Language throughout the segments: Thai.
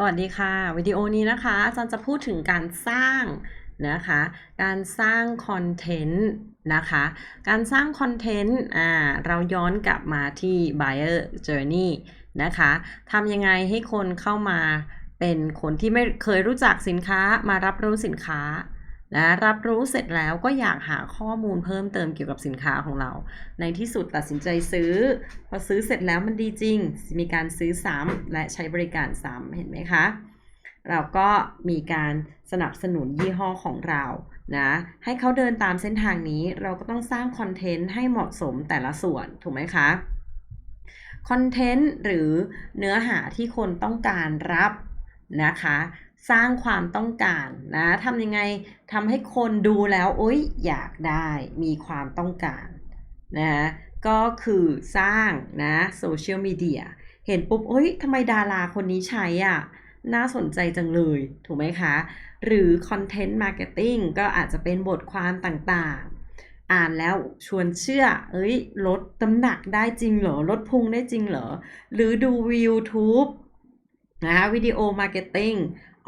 สวัสดีค่ะ วิดีโอนี้นะคะอาจารย์จะพูดถึงการสร้างนะคะ การสร้างคอนเทนต์นะคะ การสร้างคอนเทนต์อ่าเราย้อนกลับมาที่ buyer journey นะคะทำยังไงให้คนเข้ามาเป็นคนที่ไม่เคยรู้จักสินค้ามารับรู้สินค้า นะรับรู้เสร็จแล้วก็อยากหาข้อมูลเพิ่มเติมเกี่ยวกับสินค้าของเรา ในที่สุดตัดสินใจซื้อ พอซื้อเสร็จแล้วมันดีจริง มีการซื้อซ้ำและใช้บริการซ้ำเห็นไหมคะ เราก็มีการสนับสนุนยี่ห้อของเรานะให้เขาเดินตามเส้นทางนี้เราก็ต้องสร้างคอนเทนต์ให้เหมาะสมแต่ละส่วนถูกไหมคะคอนเทนต์หรือเนื้อหาที่คนต้องการรับนะคะ สร้างความต้องการนะทำยังไงทำให้คนดูแล้วโอ๊ยอยากได้มีความต้องการนะก็คือสร้างนะโซเชียลมีเดียเห็นปุ๊บโอ๊ยทำไมดาราคนนี้ใช้อะน่าสนใจจังเลย ถูกไหมคะ หรือคอนเทนต์มาร์เก็ตติ้งก็อาจจะเป็นบทความต่างๆ อ่านแล้วชวนเชื่อ เอ้ย ลดน้ำหนักได้จริงเหรอ ลดพุงได้จริงเหรอ หรือดู YouTube นะคะวิดีโอมาร์เก็ตติ้ง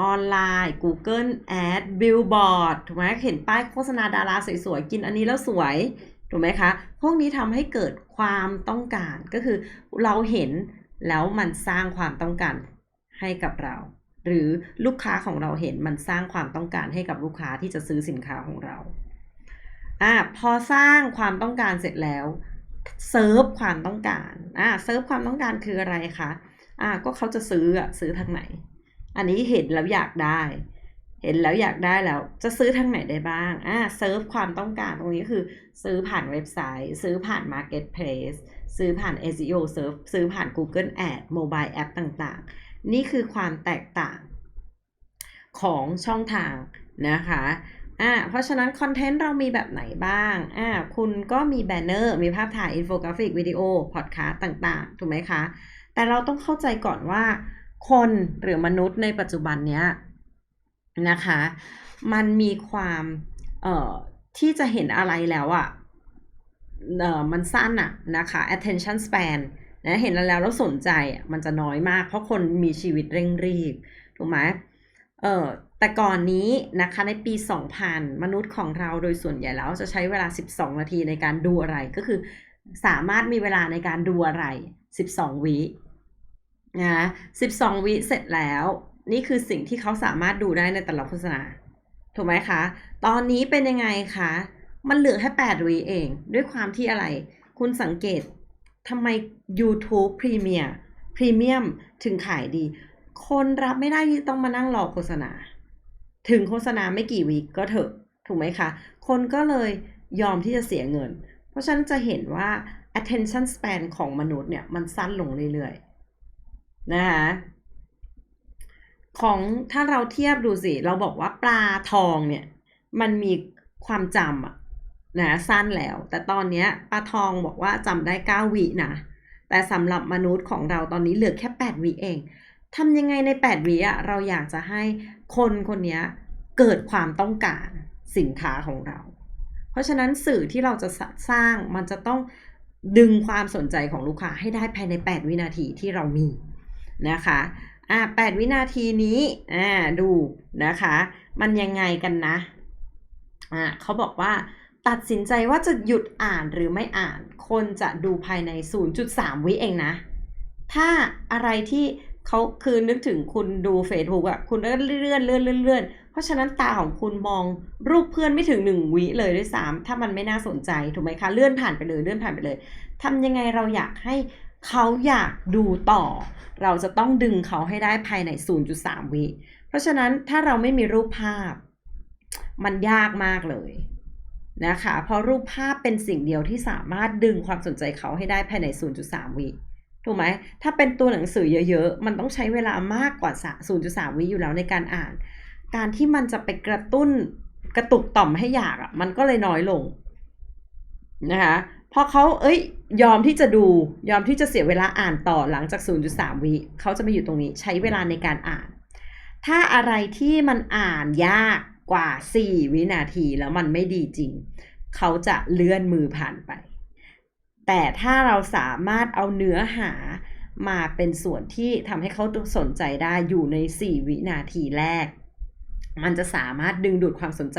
ออนไลน์ Google Ad Billboard ถูกไหมเห็นป้ายโฆษณาดาราสวยๆ กินอันนี้แล้วสวย ถูกไหมคะ พวกนี้ทำให้เกิดความต้องการก็คือเราเห็นแล้วมันสร้างความต้องการให้กับเรา หรือลูกค้าของเราเห็นมันสร้างความต้องการให้กับลูกค้าที่จะซื้อสินค้าของเราอะพอสร้างความต้องการเสร็จแล้วเซิร์ฟความต้องการอะเซิร์ฟความต้องการคืออะไรคะอะก็เขาจะซื้ออะซื้อทางไหน อันนี้เห็นแล้วอยากได้ เห็นแล้วอยากได้แล้ว จะซื้อทางไหนได้บ้างอ่าเซิร์ฟความต้องการตรงนี้คือซื้อผ่านเว็บไซต์ ซื้อผ่าน Marketplace ซื้อผ่าน SEO เซิร์ฟซื้อผ่าน Google Ad Mobile App ต่างๆ นี่คือความแตกต่างของช่องทางนะคะอ่าเพราะฉะนั้นคอนเทนต์เรามีแบบไหนบ้างอ่าคุณก็มีแบนเนอร์มีภาพถ่ายอินโฟกราฟิกวิดีโอพอดคาสต์ต่างๆ ถูกไหมคะ แต่เราต้องเข้าใจก่อนว่า คนหรือมนุษย์ในปัจจุบันเนี้ยนะคะ มันมีความเอ่อที่จะเห็นอะไรแล้วอะ่ะเอ่อมันสั้นอะนะคะ attention span นะเห็นแล้วแล้วสนใจอะมันจะน้อยมาก เพราะคนมีชีวิตเร่งรีบถูกไหมเออแต่ก่อนนี้นะคะในปี 2000 มนุษย์ของเราโดยส่วนใหญ่แล้วจะใช้เวลา 12 นาทีในการดูอะไรก็คือสามารถมีเวลาในการดูอะไร 12 วิ นะ12วิเสร็จแล้ว นี่คือสิ่งที่เขาสามารถดูได้ในแต่ละโฆษณา ถูกไหมคะ ตอนนี้เป็นยังไงคะ มันเหลือแค่8วิเอง ด้วยความที่อะไร คุณสังเกตทำไม YouTube Premium Premium ถึงขายดี คนรับไม่ได้ที่ต้องมานั่งรอโฆษณา ถึงโฆษณาไม่กี่วิก็เถอะ ถูกไหมคะ คนก็เลยยอมที่จะเสียเงิน เพราะฉะนั้นจะเห็นว่า attention span ของมนุษย์เนี่ย มันสั้นลงเรื่อยๆ นะคะของถ้าเราเทียบดูสิ เราบอกว่าปลาทองเนี่ย มันมีความจำอะนะสั้นแล้ว แต่ตอนนี้ปลาทองบอกว่าจำได้เก้าวินะ แต่สำหรับมนุษย์ของเราตอนนี้เหลือแค่แปดวิเองทำยังไงในแปดวิอะเราอยากจะให้คนคนนี้เกิดความต้องการสินค้าของเรา เพราะฉะนั้นสื่อที่เราจะสร้างมันจะต้องดึงความสนใจของลูกค้าให้ได้ภายใน 8 วินาทีที่เรามี นะคะอ่า8วินาทีนี้อ่าดูนะคะ มันยังไงกันนะอ่าเขาบอกว่าตัดสินใจว่าจะหยุดอ่านหรือไม่อ่าน คนจะดูภายใน 0.3 วิเองนะ ถ้าอะไรที่เขาคือนึกถึงคุณดู Facebook อะคุณก็เลื่อนเลื่อนเลื่อนเลื่อนเพราะฉะนั้นตาของคุณมองรูปเพื่อนไม่ถึงหนึ่งวิเลยด้วยซ้ำถ้ามันไม่น่าสนใจถูกไหมคะ เลื่อนผ่านไปเลยเลื่อนผ่านไปเลยทำยังไงเราอยากให้ เขาอยากดูต่อ เราจะต้องดึงเขาให้ได้ภายใน 0.3 วิ เพราะฉะนั้นถ้าเราไม่มีรูปภาพ มันยากมากเลยนะคะ เพราะรูปภาพเป็นสิ่งเดียวที่สามารถดึงความสนใจเขาให้ได้ภายใน 0.3 วิถูกไหม ถ้าเป็นตัวหนังสือเยอะๆ มันต้องใช้เวลามากกว่า 0.3 วิอยู่แล้วในการอ่าน การที่มันจะไปกระตุ้นกระตุกต่อมให้อยากอะ มันก็เลยน้อยลงนะคะ พอเขาเอ้ย ยอมที่จะดู ยอมที่จะเสียเวลาอ่านต่อหลังจาก 0.3 วิเขาจะมาอยู่ตรงนี้ใช้เวลาในการอ่าน ถ้าอะไรที่มันอ่านยากกว่า 4 วินาทีแล้วมันไม่ดีจริง เขาจะเลื่อนมือผ่านไป แต่ถ้าเราสามารถเอาเนื้อหามาเป็นส่วนที่ทำให้เขาสนใจได้อยู่ใน 4 วินาทีแรก มันจะสามารถดึงดูดความสนใจ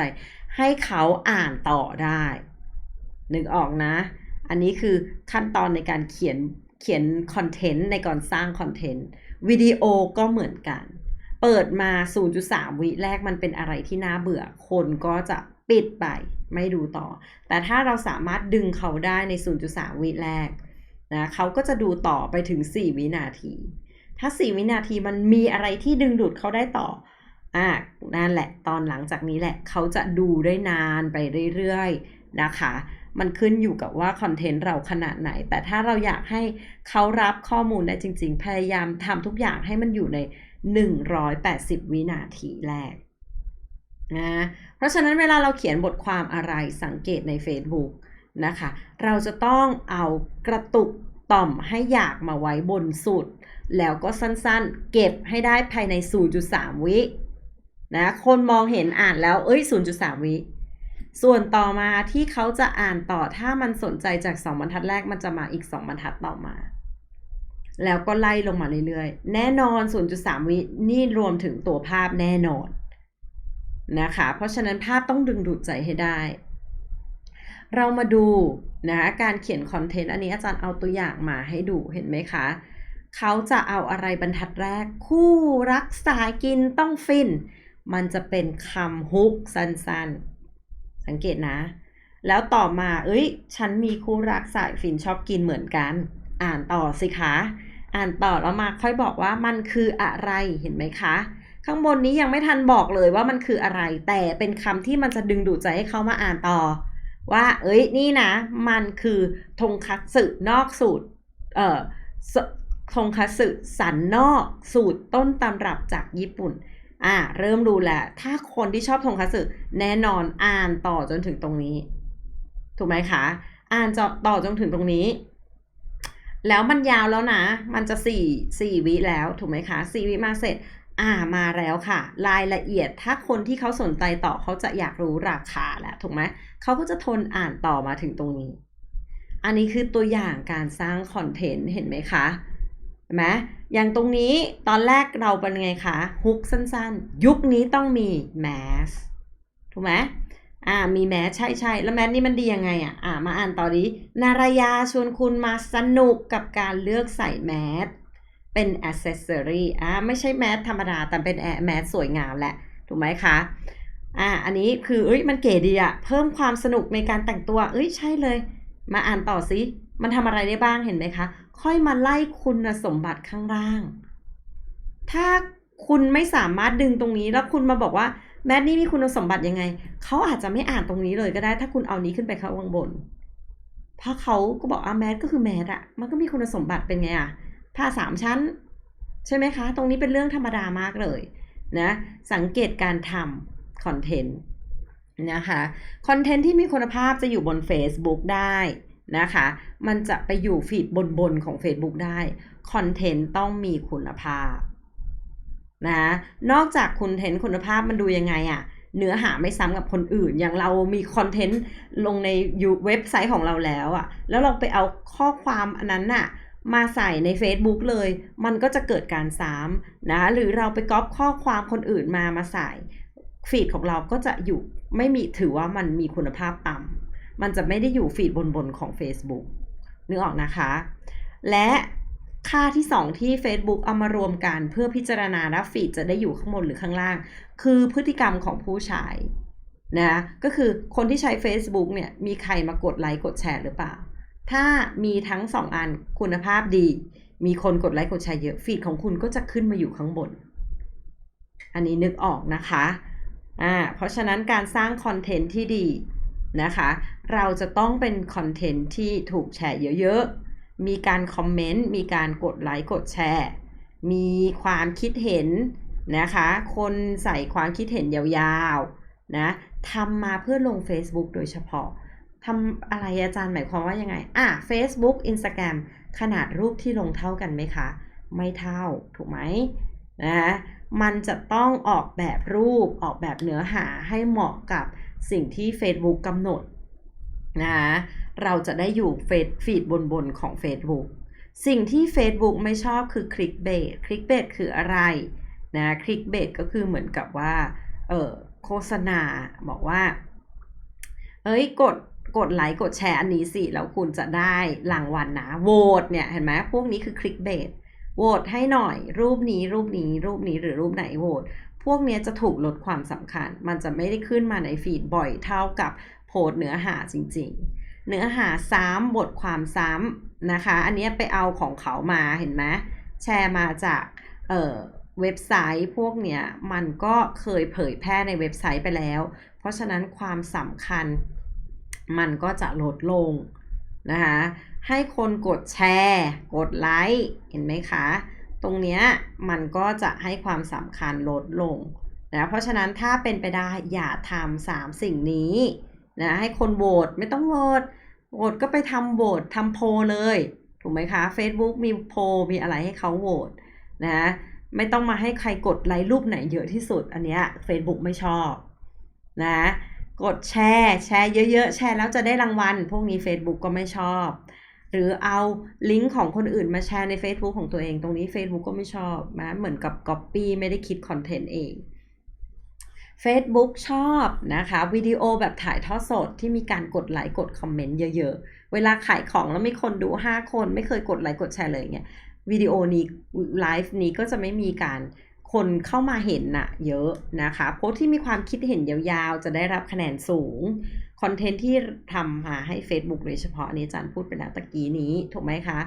ให้เขาอ่านต่อได้นึกออกนะ อันนี้คือขั้นตอนในการเขียนเขียนคอนเทนต์ในการสร้างคอนเทนต์วิดีโอก็เหมือนกัน เปิดมา 0.3 วิแรกมันเป็นอะไรที่น่าเบื่อ คนก็จะปิดไปไม่ดูต่อ แต่ถ้าเราสามารถดึงเขาได้ใน 0.3 วิแรกนะเขาก็จะดูต่อไปถึง 4 วินาที ถ้า 4 วินาทีมันมีอะไรที่ดึงดูดเขาได้ต่ออะนั่นแหละตอนหลังจากนี้แหละเขาจะดูได้นานไปเรื่อยๆนะคะ มันขึ้นอยู่กับว่าคอนเทนต์เราขนาดไหน แต่ถ้าเราอยากให้เขารับข้อมูลได้จริง ๆ พยายามทำทุกอย่างให้มันอยู่ใน 180 วินาทีแรกนะเพราะฉะนั้นเวลาเราเขียนบทความอะไรสังเกตใน Facebook นะคะ เราจะต้องเอากระตุกต่อมให้อยากมาไว้บนสุด แล้วก็สั้นๆ เก็บให้ได้ภายใน 0.3 วินะคนมองเห็นอ่านแล้วเอ้ย 0.3 วิ ส่วนต่อมาที่เขาจะอ่านต่อถ้ามันสนใจจาก 2 บรรทัดแรกมันจะมาอีก 2 บรรทัดต่อมา แล้วก็ไล่ลงมาเรื่อยๆ แน่นอน 0.3 วินี่รวมถึงตัวภาพแน่นอนนะคะ เพราะฉะนั้นภาพต้องดึงดูดใจให้ได้ เรามาดูนะการเขียนคอนเทนต์อันนี้อาจารย์เอาตัวอย่างมาให้ดูเห็นไหมคะ เขาจะเอาอะไรบรรทัดแรก คู่รักสายกินต้องฟิน มันจะเป็นคำฮุกสั้นๆ สังเกตนะ แล้วต่อมา เอ้ย ฉันมีคู่รักสายฟินชอบกินเหมือนกัน อ่านต่อสิคะ อ่านต่อแล้วมาค่อยบอกว่ามันคืออะไรเห็นไหมคะ ข้างบนนี้ยังไม่ทันบอกเลยว่ามันคืออะไร แต่เป็นคำที่มันจะดึงดูดใจให้เขามาอ่านต่อ ว่า เอ้ย นี่นะ มันคือทงคัตสึนอกสูตร เอ่อทงคัตสึสันนอกสูตรต้นตำรับจากญี่ปุ่น อ่าเริ่มรู้แล้วถ้าคนที่ชอบทงคัตสึแน่นอนอ่านต่อจนถึงตรงนี้ ถูกไหมคะ อ่านจต่อจนถึงตรงนี้ แล้วมันยาวแล้วนะ มันจะสี่สี่วิแล้วถูกไหมคะสี่วิมาเสร็จ อ่ามาแล้วค่ะ รายละเอียดถ้าคนที่เขาสนใจต่อเขาจะอยากรู้ราคาแล้วถูกไหมเขาก็จะทนอ่านต่อมาถึงตรงนี้ อันนี้คือตัวอย่างการสร้างคอนเทนต์เห็นไหมคะ ห็นไหมอย่างตรงนี้ตอนแรกเราเป็นไงคะฮุกสั้นๆ ยุคนี้ต้องมีแมสถูกไหมอ่ามีแมสใช่ใช่แล้วแมสนี่มันดียังไงอะอ่ามาอ่านต่อดีนารยาชวนคุณมาสนุกกับการเลือกใส่แมสเป็นอ c เซสซอรีอ่าไม่ใช่แมสธรรมดาแต่เป็นแมสสวยงามแหละถูกไหมคะอ่าอันนี้คือเอ้ยมันเก๋ดีอะเพิ่มความสนุกในการแต่งตัว เอ้ยใช่เลย มาอ่านต่อสิมันทำอะไรได้บ้างเห็นไหมคะ ค่อยมาไล่คุณสมบัติข้างล่าง ถ้าคุณไม่สามารถดึงตรงนี้แล้วคุณมาบอกว่าแมทนี่มีคุณสมบัติยังไง เขาอาจจะไม่อ่านตรงนี้เลยก็ได้ ถ้าคุณเอานี้ขึ้นไปข้างบน เพราะเขาก็บอกอะแมทก็คือแมทอะมันก็มีคุณสมบัติเป็นไงอะผ้าสามชั้น ใช่ไหมคะ ตรงนี้เป็นเรื่องธรรมดามากเลยนะ สังเกตการทำคอนเทนต์นะคะ คอนเทนต์ที่มีคุณภาพจะอยู่บน Facebook ได้ นะคะ มันจะไปอยู่ฟีดบนๆของ Facebook ได้ คอนเทนต์ต้องมีคุณภาพนะนอกจากคอนเทนต์คุณภาพมันดูยังไงอะเนื้อหาไม่ซ้ำกับคนอื่น อย่างเรามีคอนเทนต์ลงในเว็บไซต์ของเราแล้วอะแล้วเราไปเอาข้อความอันนั้นน่ะ มาใส่ใน Facebook เลย มันก็จะเกิดการซ้ำนะ หรือเราไปก๊อปข้อความคนอื่นมามาใส่ ฟีดของเราก็จะอยู่ไม่มีถือว่ามันมีคุณภาพต่ำ มันจะไม่ได้อยู่ฟีดบนๆของ Facebook นึกออกนะคะ และค่าที่ 2 ที่ Facebook เอามารวมกันเพื่อพิจารณาว่าฟีดจะได้อยู่ข้างบนหรือข้างล่าง คือพฤติกรรมของผู้ใช้นะก็คือคนที่ใช้ Facebook เนี่ยมีใครมากดไลค์กดแชร์หรือเปล่า ถ้ามีทั้ง 2 อันคุณภาพดี มีคนกดไลค์กดแชร์เยอะฟีดของคุณก็จะขึ้นมาอยู่ข้างบน อันนี้นึกออกนะคะอ่าเพราะฉะนั้นการสร้างคอนเทนต์ที่ดี นะคะ เราจะต้องเป็นคอนเทนต์ที่ถูกแชร์เยอะๆ มีการคอมเมนต์ มีการกดไลค์ กดแชร์ มีความคิดเห็นนะคะ คนใส่ความคิดเห็นยาวๆ นะทำมาเพื่อลง Facebook โดยเฉพาะทำอะไรอาจารย์หมายความว่ายังไง อะ Facebook Instagram ขนาดรูปที่ลงเท่ากันไหมคะ ไม่เท่า ถูกไหมนะ มันจะต้องออกแบบรูป ออกแบบเนื้อหาให้เหมาะกับ สิ่งที่ Facebook กำหนดนะเราจะได้อยู่เฟซฟีดบนบนของ Facebook สิ่งที่ Facebook ไม่ชอบคือ clickbait clickbait คืออะไรนะ clickbait ก็คือเหมือนกับว่าเออโฆษณาบอกว่า เอ้ยกดกดไลค์กดแชร์อันนี้สิ แล้วคุณจะได้รางวัลนะโหวตเนี่ยเห็นไหมพวกนี้คือ clickbait โหวตให้หน่อยรูปนี้รูปนี้รูปนี้หรือรูปไหนโหวต พวกนี้จะถูกลดความสำคัญ มันจะไม่ได้ขึ้นมาในฟีดบ่อยเท่ากับโพสเนื้อหาจริง ๆ เนื้อหาซ้ำบทความซ้ำนะคะ อันนี้ไปเอาของเขามาเห็นไหมแชร์มาจากเเว็บไซต์พวกเนี้ยมันก็เคยเผยแพร่ในเว็บไซต์ไปแล้ว เพราะฉะนั้นความสำคัญมันก็จะลดลงนะคะให้คนกดแชร์ กดไลค์เห็นไหมคะ ตรงเนี้ยมันก็จะให้ความสำคัญลดลงนะเพราะฉะนั้นถ้าเป็นไปได้อย่าทำสามสิ่งนี้นะให้คนโหวตไม่ต้องโหวตโหวตก็ไปทำโหวตทำโพลเลย ถูกไหมคะ Facebook มีโพลมีอะไรให้เขาโหวตนะไม่ต้องมาให้ใครกดไลค์รูปไหนเยอะที่สุด อันเนี้ย Facebook ไม่ชอบนะกดแชร์ แชร์เยอะๆ แชร์แล้วจะได้รางวัล พวกนี้ Facebook ก็ไม่ชอบ หรือเอาลิงก์ของคนอื่นมาแชร์ใน Facebook ของตัวเอง ตรงนี้ Facebook ก็ไม่ชอบนะเหมือนกับ Copy ไม่ได้คิดคอนเทนต์เอง Facebook ชอบนะคะวิดีโอแบบถ่ายทอดสดที่มีการกดไลค์กดคอมเมนต์เยอะๆ เวลาขายของแล้วมีคนดู 5 คนไม่เคยกดไลค์กดแชร์เลยเงี้ยวิดีโอนี้ไลฟ์นี้ก็จะไม่มีการ คนเข้ามาเห็นน่ะเยอะนะคะโพสที่มีความคิดเห็นยาวๆ จะได้รับคะแนนสูงคอนเทนต์ที่ทำมาให้ Facebook โดยเฉพาะนี้อาจารย์พูดไปแล้วตะกี้นี้ถูกไหมคะ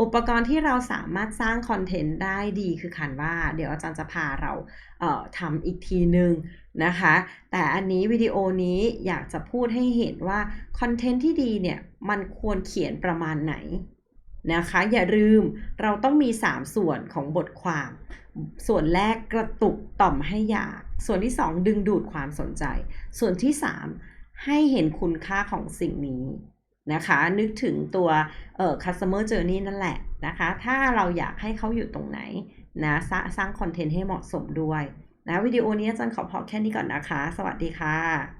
อุปกรณ์ที่เราสามารถสร้างคอนเทนต์ได้ดีคือคันว่า เดี๋ยวอาจารย์จะพาเราเทำอีกทีหนึ่งนะคะ แต่อันนี้วิดีโอนี้อยากจะพูดให้เห็นว่าคอนเทนต์ที่ดีเนี่ยมันควรเขียนประมาณไหน นะคะ อย่าลืมเราต้องมี 3 ส่วนของบทความ ส่วนแรกกระตุกต่อมให้อยาก ส่วนที่ 2 ดึงดูดความสนใจ ส่วนที่ 3 ให้เห็นคุณค่าของสิ่งนี้นะคะ นึกถึงตัวเอ่อ customer journey นั่นแหละนะคะ ถ้าเราอยากให้เขาอยู่ตรงไหนนะสร้างคอนเทนต์ให้เหมาะสมด้วยนะวิดีโอนี้อาจารย์ขอพอแค่นี้ก่อนนะคะ สวัสดีค่ะ